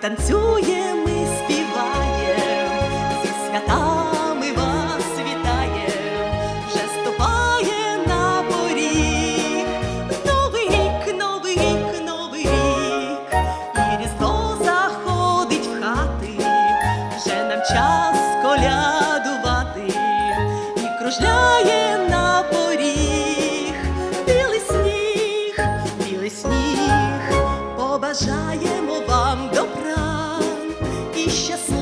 танцює, ми співаєм, зі святами вас вітає, вже ступає на поріг, новий рік, новий рік, новий рік, і різдво заходить в хати, вже нам час колядувати. І кружляє на поріг, білий сніг, білий сніг побажає і щасливі.